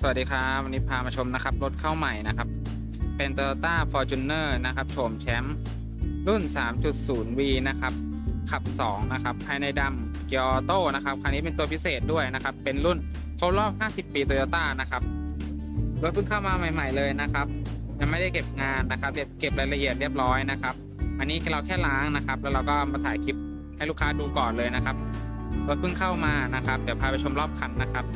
สวัสดีครับวันนี้พามาชมนะครับ รถเข้าใหม่นะครับ เป็น Toyota Fortuner นะครับโฉมแชมป์รุ่น 3.0V นะครับ ขับ 2 นะครับ ภายในดำเกียร์ออโต้นะครับ คันนี้เป็นตัวพิเศษด้วยนะครับ เป็นรุ่นครบรอบ 50 ปี Toyota นะครับ รถเพิ่งเข้ามาใหม่ ๆ เลยนะครับ ยังไม่ได้เก็บงานนะครับเก็บเก็บรายละเอียดเรียบร้อยนะครับ อันนี้เราแค่ล้างนะครับ แล้วเราก็มาถ่ายคลิปให้ลูกค้าดูก่อนเลยนะครับ รถเพิ่งเข้ามานะครับ เดี๋ยวพาไปชมรอบคันนะครับ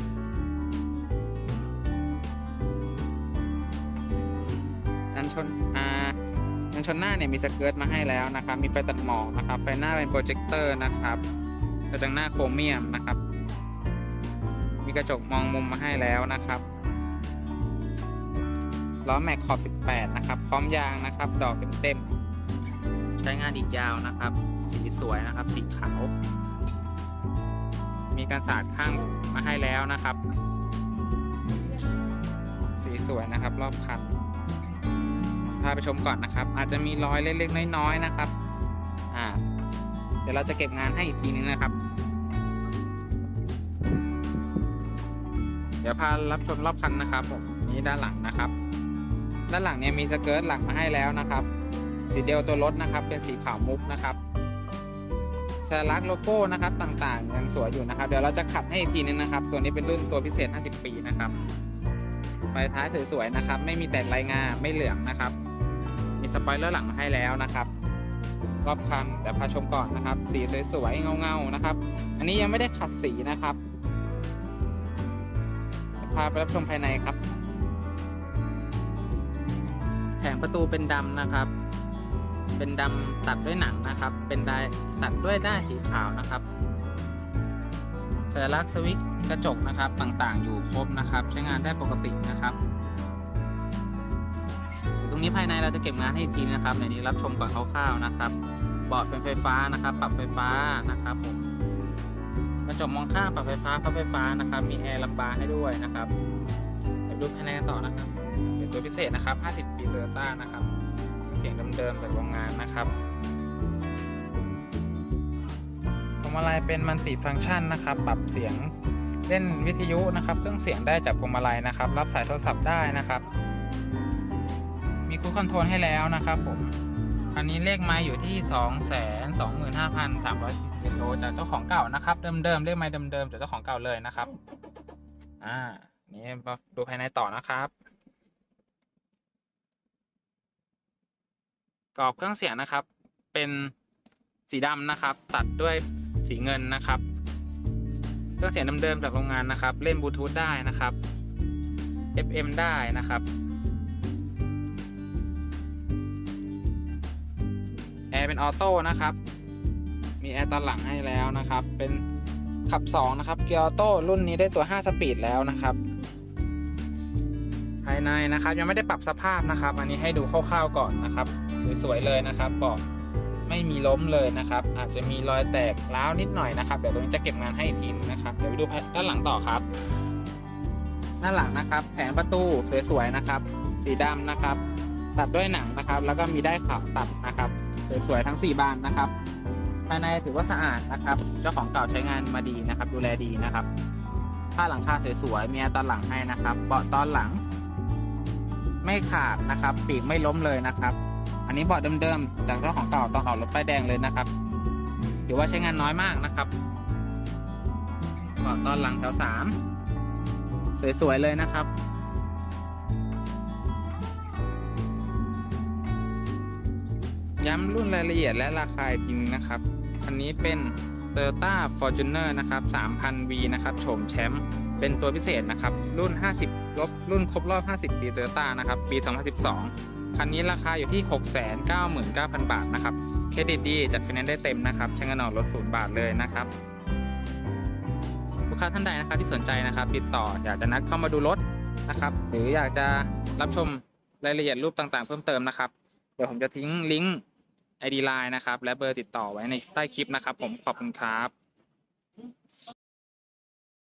ชนอ่ากันชนหน้าเนี่ยมีสเกิร์ตมาให้แล้วนะครับ มีไฟตัดหมอกนะครับ ไฟหน้าเป็นโปรเจคเตอร์นะครับกระจังหน้าโครเมียมนะครับ มีกระจกมองมุมมาให้แล้วนะครับล้อแม็กขอบ 18 นะครับ พร้อมยางนะครับ ดอกเต็มๆ ใช้งานอีกยาวนะครับ สีสวยนะครับ สีขาว มีการสาดข้างมาให้แล้วนะครับ สีสวยนะครับ รอบคัน พาไปชมก่อนนะครับ อาจจะมีรอยเล็กๆน้อยๆนะครับ อ่า เดี๋ยวเราจะเก็บงานให้อีกทีนึงนะครับ เดี๋ยวพารับชมรอบคันนะครับผมนี่ด้านหลังนะครับ ด้านหลังเนี่ยมีสเกิร์ตหลังมาให้แล้วนะครับ สีเดียวตัวรถนะครับ เป็นสีขาวมุกนะครับสัญลักษณ์โลโก้นะครับต่างๆยังสวยอยู่นะครับ เดี๋ยวเราจะขัดให้อีกทีนึงนะครับ ตัวนี้เป็นรุ่นตัวพิเศษ 50 ปีนะครับไฟท้ายสวยๆนะครับ ไม่มีแตกลายงาไม่เหลืองนะครับ มีสปอยเลอร์หลังมาให้แล้วนะครับ รอบคันเดี๋ยวพาชมก่อนนะครับ สีสวยๆเงาๆนะครับ อันนี้ยังไม่ได้ขัดสีนะครับเดี๋ยวพาไปรับชมภายในครับ แผงประตูเป็นดำนะครับ เป็นดำตัดด้วยหนังนะครับ เป็นได้ตัดด้วยด้ายสีขาวนะครับสัญลักษณ์สวิตช์กระจกนะครับต่างๆ อยู่ครบนะครับ ใช้งานได้ปกตินะครับ รงนี้ภายในเราจะเก็บงานให้ทีนะครับในนี้รับชมก่อนคร่าวๆนะครับเบาะเป็นไฟฟ้านะครับ ปรับไฟฟ้านะครับผมกระจกมองข้างปรับไฟฟ้าพับไฟฟ้านะครับ มีแอร์ลำบาให้ด้วยนะครับเดี๋ยวดูภายในต่อนะครับ เป็นตัวพิเศษนะครับ 50 ปีโตโยต้านะครับ เสียงเดิมๆจากโรงงานนะครับพวงมาลัยเป็นมันติฟังก์ชันนะครับ ปรับเสียงเล่นวิทยุนะครับ เครื่องเสียงได้จากพวงมาลัยนะครับ รับสายโทรศัพท์ได้นะครับ คูคอนโทรลให้แล้วนะครับผมอันนี้เลขไม้อยู่ที่ 2 2 5 3 4 0โลจากเจ้าของเก่านะครับ เดิมๆเลขไม้เดิมๆจากเจ้าของเก่าเลยนะครับ อ่า นี่มาดูภายในต่อนะครับกรอบเครื่องเสียงนะครับ เป็นสีดำนะครับ ตัดด้วยสีเงินนะครับ เครื่องเสียงเดิมๆจากโรงงานนะครับ เล่นบลูทูธได้นะครับ FM ได้นะครับ ร์เป็นออโต้นะครับ มีแอร์ตอนหลังให้แล้วนะครับ เป็นขับ 2 นะครับ เกียร์ออโต้รุ่นนี้ได้ตัว 5 สปีดแล้วนะครับ ภายในนะครับยังไม่ได้ปรับสภาพนะครับ อันนี้ให้ดูคร่าวๆก่อนนะครับสวยๆเลยนะครับเบาะไม่มีล้มเลยนะครับ อาจจะมีรอยแตกร้าวนิดหน่อยนะครับ เดี๋ยวตรงนี้จะเก็บงานให้อีกทีนึงนะครับ เดี๋ยวไปดูด้านหลังต่อครับ ด้านหลังนะครับ แผงประตูสวยๆนะครับ สีดำนะครับ ตัดด้วยหนังนะครับ แล้วก็มีได้ขาวตัดนะครับ สวยๆทั้ง 4 บานนะครับ ภายในถือว่าสะอาดนะครับ เจ้าของเก่าใช้งานมาดีนะครับ ดูแลดีนะครับผ้าหลังคาสวยๆมีตอนหลังให้นะครับ เบาะตอนหลัง ไม่ขาดนะครับ ปีกไม่ล้มเลยนะครับ อันนี้เบาะเดิมๆจากเจ้าของเก่าตอนออกรถป้ายแดงเลยนะครับ ถือว่าใช้งานน้อยมากนะครับเบาะตอนหลังแถวสามสวยๆเลยนะครับ ย้ำรุ่นรายละเอียดและราคาอีกทีนึงนะครับคันนี้เป็น Toyota Fortuner นะครับ 3000V นะครับโฉมแชมป์เป็นตัวพิเศษนะครับ รุ่น 50ลบรุ่นครบรอบ 50 ปี Toyota นะครับ ปี 2012 คันนี้ราคาอยู่ที่ 699,000 บาทนะครับ เครดิตดีจัดไฟแนนซ์ได้เต็มนะครับ ใช้เงินออกรถศูนย์บาทเลยนะครับ ลูกค้าท่านใดนะครับที่สนใจนะครับ ติดต่ออยากจะนัดเข้ามาดูรถนะครับ หรืออยากจะรับชมรายละเอียดรูปต่างๆ เพิ่มเติมนะครับ เดี๋ยวผมจะทิ้งลิงก์ ID Line นะครับ และเบอร์ติดต่อไว้ในใต้คลิปนะครับ ผมขอบคุณครับ